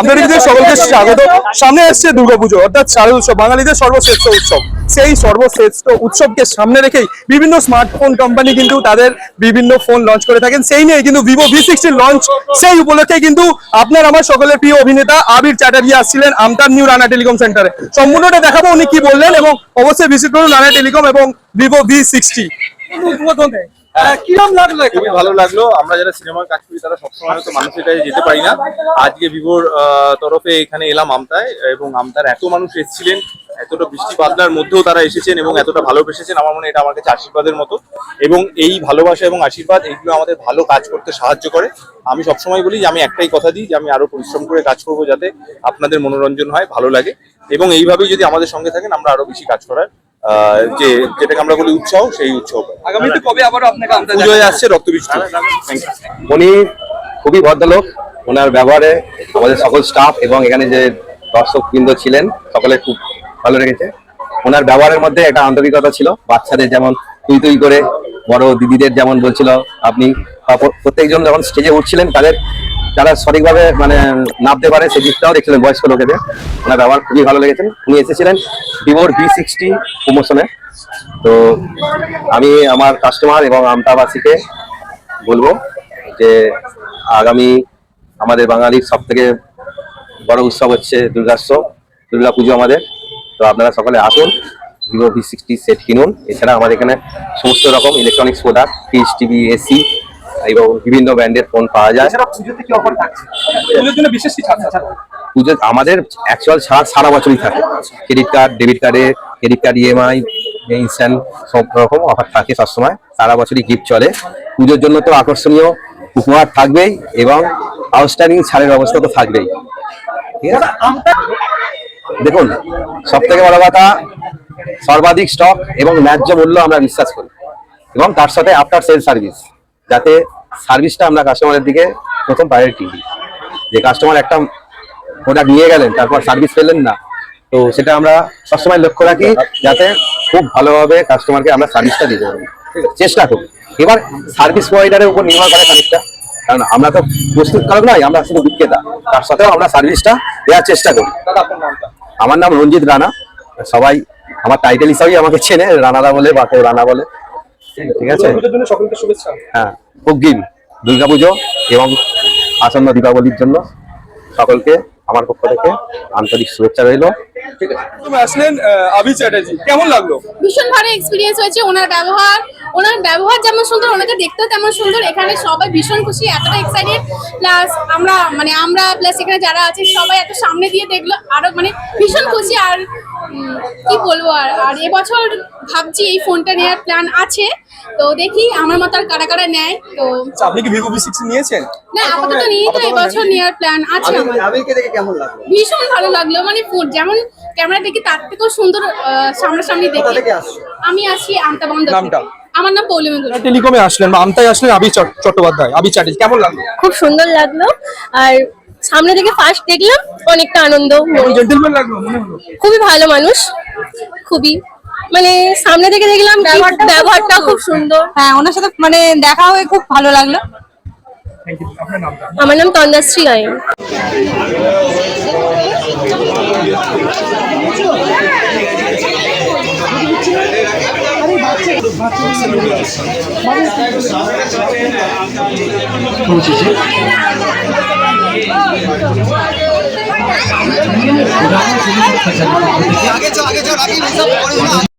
আপনাদের সকলকে স্বাগত। সামনে এসছে দুর্গাপুজো অর্থাৎ শারদ উৎসব। বাঙালিদের সর্বশ্রেষ্ঠ উৎসব। সেই সর্বশ্রেষ্ঠ উৎসবকে সামনে রেখেই বিভিন্ন স্মার্টফোন কোম্পানি কিন্তু তাদের বিভিন্ন ফোন লঞ্চ করে থাকেন। সেই নিয়ে কিন্তু ভিভো ভি সিক্সটির লঞ্চ সেই উপলক্ষে কিন্তু আপনার আমার সকলের প্রিয় অভিনেতা আবির চ্যাটার্জি আসছিলেন আমতার নিউ রানা টেলিকম সেন্টারে সম্পূর্ণটা দেখাবো উনি কি বললেন এবং অবশ্যই ভিজিট করুন রানা টেলিকম এবং ভিভো ভি সিক্সটি কিরম লাগল খুবই ভালো লাগল। আমরা যারা সিনেমার কাজ করি, তারা সবসময় হয়তো মানুষের কাছে যেতে পারি না। আজকে ভিভোর তরফে এখানে এলাম আমতায়, এবং আমতার এত মানুষ এসেছিলেন, এতটা বৃষ্টি বাদলার মধ্যেও তারা এসেছেন এবং এতটা ভালোবেসেছেন, আমার মনে হয় এটা আমার কাছে আশীর্বাদের মতো। এবং এই ভালোবাসা এবং আশীর্বাদ, এইগুলো আমাদের ভালো কাজ করতে সাহায্য করে। আমি সবসময় বলি যে, আমি একটাই কথা দিই যে, আমি আরও পরিশ্রম করে কাজ করব যাতে আপনাদের মনোরঞ্জন হয়, ভালো লাগে। এবং এইভাবেই যদি আমাদের সঙ্গে থাকেন, আমরা আরও বেশি কাজ করার যে যেটাকে আমরা বলি উৎসাহ সেই উৎসাহ আগামীতে কবে আবারও আপনাকে পুজোয় আসছে রক্তবৃষ্টি। উনি খুবই ভদ্রলোক ওনার ব্যবহারে আমাদের সকল স্টাফ এবং এখানে যে দর্শক বৃন্দ ছিলেন সকলে খুব ভালো লেগেছে। ওনার ব্যবহারের মধ্যে একটা আন্তরিকতা ছিল। বাচ্চাদের যেমন তুই তুই করে বড় দিদিদের যেমন বলছিল আপনি প্রত্যেকজন যখন স্টেজে উঠছিলেন তাদের যারা সঠিকভাবে মানে নামতে পারে সেই দিকটাও দেখছিলেন বয়স্ক লোকেদের। ওনার ব্যবহার খুবই ভালো লেগেছেন উনি এসেছিলেন ভিভোর ভি সিক্সটি প্রমোশনে তো আমি আমার কাস্টমার এবং আমতাবাসীকে বলব যে আগামী আমাদের বাঙালির সব থেকে বড় উৎসব হচ্ছে দুর্গাৎসব দুর্গা পুজো আমাদের। তো আপনারা সকলে আসুন ভিভো ভি সিক্সটি সেট কিনুন। এছাড়া আমাদের এখানে সমস্ত রকম electronics product fridge TV AC এবং বিভিন্ন ব্র্যান্ডের ফোন পাওয়া যায়। পুজো আমাদের অ্যাকচুয়াল ছাড় সারা বছরই থাকে। ক্রেডিট কার্ড ডেবিট কার্ডে ক্রেডিট কার্ড ইএমআই ইনস্ট্যান্ট সব রকম অফার থাকে সবসময়। সারা বছরই গিফট চলে। পুজোর জন্য তো আকর্ষণীয় উপহার থাকবেই এবং আউটস্ট্যান্ডিং ছাড়ের ব্যবস্থা তো থাকবেই। ঠিক আছে? দেখুন সব থেকে বড় কথা সর্বাধিক স্টক এবং ন্যায্য মূল্য আমরা বিশ্বাস করি। এবং তার সাথে আফটার সেল সার্ভিস যাতে সার্ভিসটা আমরা কাস্টমারের দিকে প্রথম প্রায়োরিটি দিই। যে কাস্টমার একটা প্রোডাক্ট নিয়ে গেলেন তারপর সার্ভিস পেলেন না তো সেটা আমরা সবসময় লক্ষ্য রাখি যাতে খুব ভালোভাবে কাস্টমারকে আমরা সার্ভিসটা দিতে পারি। চেষ্টা করি। এবার সার্ভিস প্রোভাইডারের উপর নির্ভর করে খানিকটা কারণ আমরা তো প্রস্তুত প্রস্তুতকারক নয় আমরা শুধু বিক্রেতা। তার সাথেও আমরা সার্ভিসটা দেওয়ার চেষ্টা করি। আমার নাম রঞ্জিত রানা। সবাই আমার টাইটেল হিসাবেই আমাকে চেনে রানাদা বলে বা কেউ রানা বলে। ঠিক আছে? হ্যাঁ জন্য সকলকে শুভেচ্ছা। হ্যাঁ অগ্রিম দুর্গাপুজো এবং আসন্ন দীপাবলির জন্য সকলকে আমার পক্ষ থেকে আন্তরিক শুভেচ্ছা রইল। ঠিক আছে। তুমি আসলেন আবি চ্যাটার্জি। কেমন লাগল? ভীষণ ভালো এক্সপিরিয়েন্স হয়েছে ওনার ব্যবহার। ওনার ব্যবহার যেমন সুন্দর ওনাকে দেখতেও তেমন সুন্দর। এখানে সবাই ভীষণ খুশি এতটা এক্সাইটেড প্লাস আমরা মানে আমরা প্লাস এখানে যারা আছে সবাই এত সামনে দিয়ে দেখল আরও মানে ভীষণ খুশি। আর কি বলব? আর আর এবছর ভাবছি এই ফোনটা নেওয়ার প্ল্যান আছে। তো দেখি আমার মতো আর কারা কারা নেয়। তো আচ্ছা, আপনি কি ভিভো ভি সিক্স নিয়েছেন? না আপাতত নিয়ে তো এবছর নেওয়ার প্ল্যান আছে আমার। আবিরকে দেখে কেমন লাগল? ভীষণ ভালো লাগল মানে ফোন যেমন ক্যামেরা দেখি তার থেকেও সুন্দর সামনাসামনি দেখি। আমি আসি আমতা বন্ধ নামটা? আমার নাম পৌলমী গুরু টেলিকমে আসলেন বা আমতায় আসলেন চট- চট্টোপাধ্যায়। আবির চ্যাটার্জি কেমন লাগল? খুব সুন্দর লাগল। আর সামনে থেকে ফার্স্ট দেখলাম অনেকটা আনন্দ জেন্টেলম্যান লাগল মনে হলো। খুবই ভালো মানুষ খুবই। মানে সামনে থেকে দেখলাম কি ব্যবহারটা খুব সুন্দর। হ্যাঁ ওনার সাথে মানে দেখা হয়ে খুব ভালো লাগল। আমার নাম তন্দাশ্রী গায়েন আগে চল আগে চল আগে